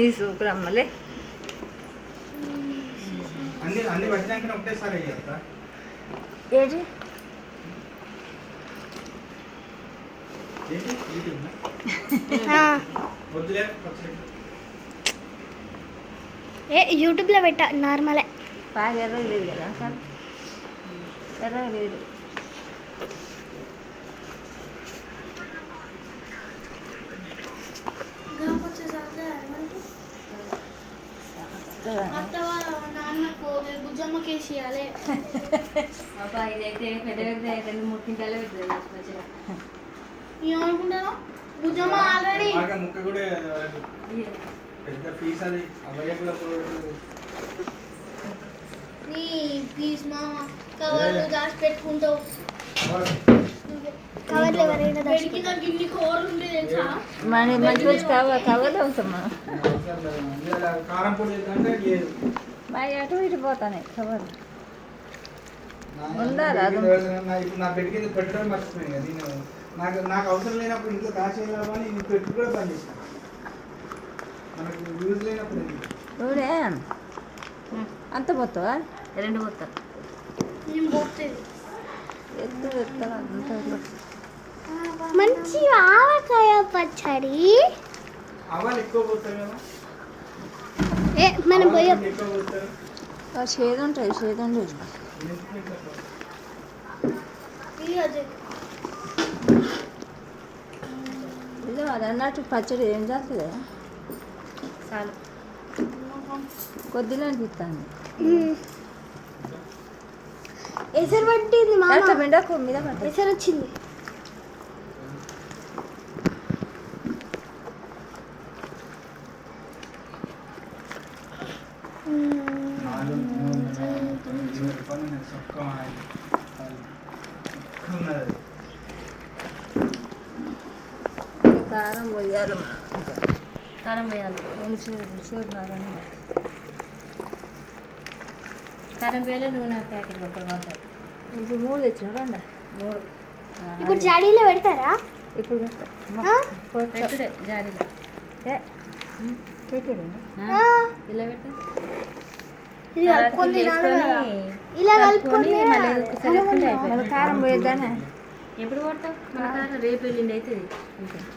ఈ సూపర్ అమ్మలే. అన్ని అన్ని పట్టినాక ఒకటేసారి అయ్యారా వద్దులే పచ్చడి. ఏ యూట్యూబ్లో పెట్టా నార్మలే. బాగా ఎర్రగా లేదు కదా సార్? ఎర్రగా లేదు. కవర్లు దాచి పెట్టుకుంటావు ఎవరైనా దాచి మంచి మంచి కవ కవర్లు అవుతామా అవసరం లేదు. ఇందులో కారం పొడి వేద్దామంటే లేదు. మా అటు ఇటు పోతాయి కవర్లు నా- ఉండాలా? నా బెడ్ కింద నా- ఇప్పుడు నా బెడ్ కింద పెట్టడం మర్చిపోయాను కదా నేను నాకు నాకు అవసరం లేనప్పుడు ఇంట్లో దాచేయాలని నేను పెట్టి కూడా పని చేస్తాను మనకు యూజ్ లేనప్పుడు ఎందుకు? చూడే అంత పోతావా? రెండు పోతారు నేను పోతుంది ఎత్తు ఎత్తు అంత మంచి ఆవకాయ పచ్చడి. ఆవాలు ఎక్కువ పోతారు కదా ఏ మనం పోయే ఉంటుంది పోతారు? ఇదో అది అన్నట్టు పచ్చడి ఏం చేస్తుంది చాలు కొద్దిగా అనిపిస్తుంది ఎసరు పట్టింది మీద ఎసరు వచ్చింది నాలుగు, మూడు, రూపాయలు నేను. ఎక్కువ ఉన్నది. కారం పోయాలి కారం వేయాలి మంచిగా రుచిగా కారం కారం వేయాలి నూనె ప్యాకెట్ ఒకటి పోతాయి ఇప్పుడు మూడు తెచ్చిన రండి మూడు ఇప్పుడు జాడీలో పెడతారా ఇప్పుడు జాడీలో ఏ, పెట్టేడు. ఇలా కలుపుకొని మళ్ళీ ఒకసారి కారం పోయేద్దానే? ఎప్పుడు కొడతావు మన కారం రేపు వెళ్ళిండి అవుతుంది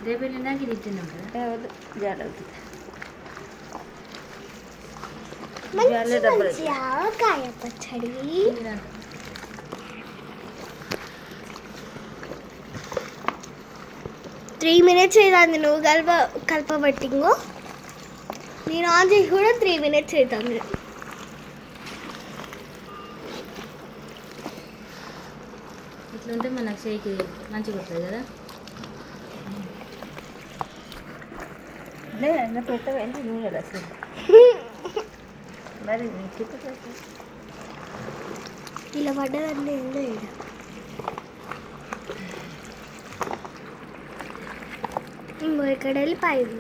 రేపు వెళ్ళినాక ఇది ఇచ్చినాం కదా. జాగ్రత్త. పచ్చడి. త్రీ మినిట్స్ అవుతుంది నువ్వు కలప కలపబట్టింగో. నేను ఆన్ చేసి కూడా త్రీ మినిట్స్ అవుతుంది ఇట్లుంటే మనకు షేక్ మంచిగా వస్తుంది కదా లే నా పెట్టవేంటి నూనె రసం మరి తిప్పు పెట్టు. ఇలా పడ్డదండి ఏం లేదు ఇంకో ఇక్కడ వెళ్ళి పైపు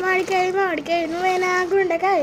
మామిడికాయ మామిడికాయ నువ్వేనా గుండకాయ